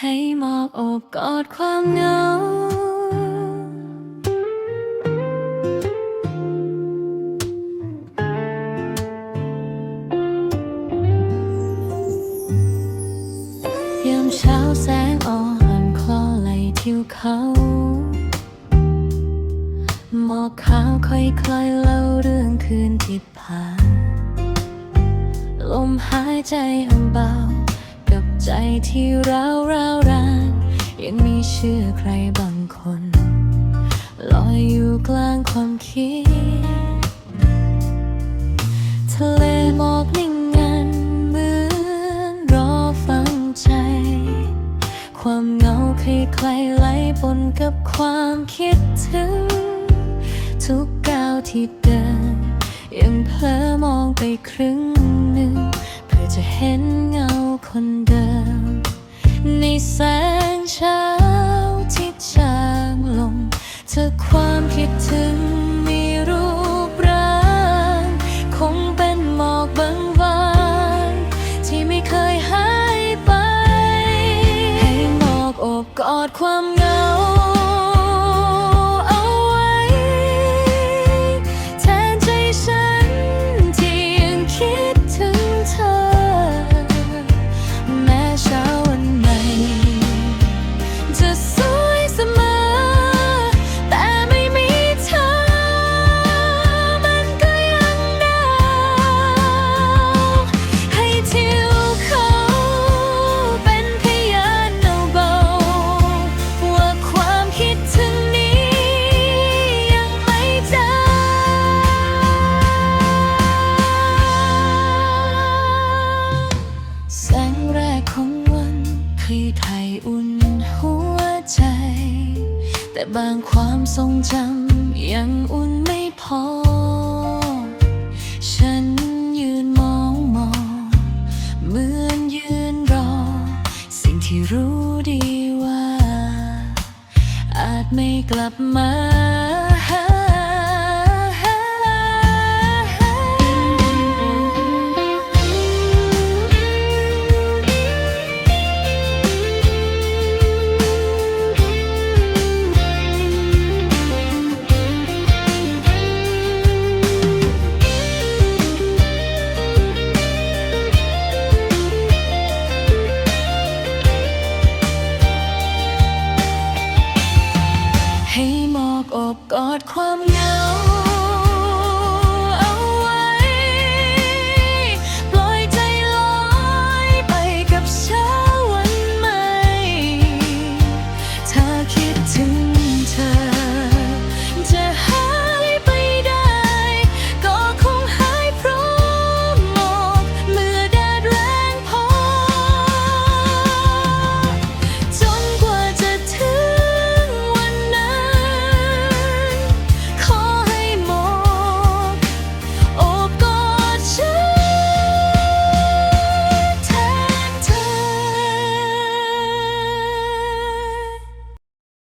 ให้หมอกโอบกอดความเหงา ยามเช้าแสงอ่อนคลอไหลทิวเขาหมอกขาวค่อยๆเล่าเรื่องคืนที่ผ่าน ลมหายใจอันเบา กับใจที่ร้าวร้าวรานยังมีเชื่อใครบางคน ลอยอยู่กลางความคิด ทะเลหมอกนิ่งงันเหมือนรอฟังใจ ความเหงาคลคล้ายๆไหลปนกับความคิดถึง ทุกก้าวที่เดิน ยังเพ้อมองไปครึ่งหนึ่ง จะเห็นเงาคนเดิม ในแสงเช้าที่จางลง เธอความคิดถึงมีรูปร่างคงเป็นหมอกบางๆที่ไม่เคยหายไป ให้หมอกอบกอดความเงา อุ่นหัวใจ แต่บางความทรงจำยังอุ่นไม่พอ ฉันยืนมองมองเหมือนยืนรอ สิ่งที่รู้ดีว่า อาจไม่กลับมา บกอดความเหงา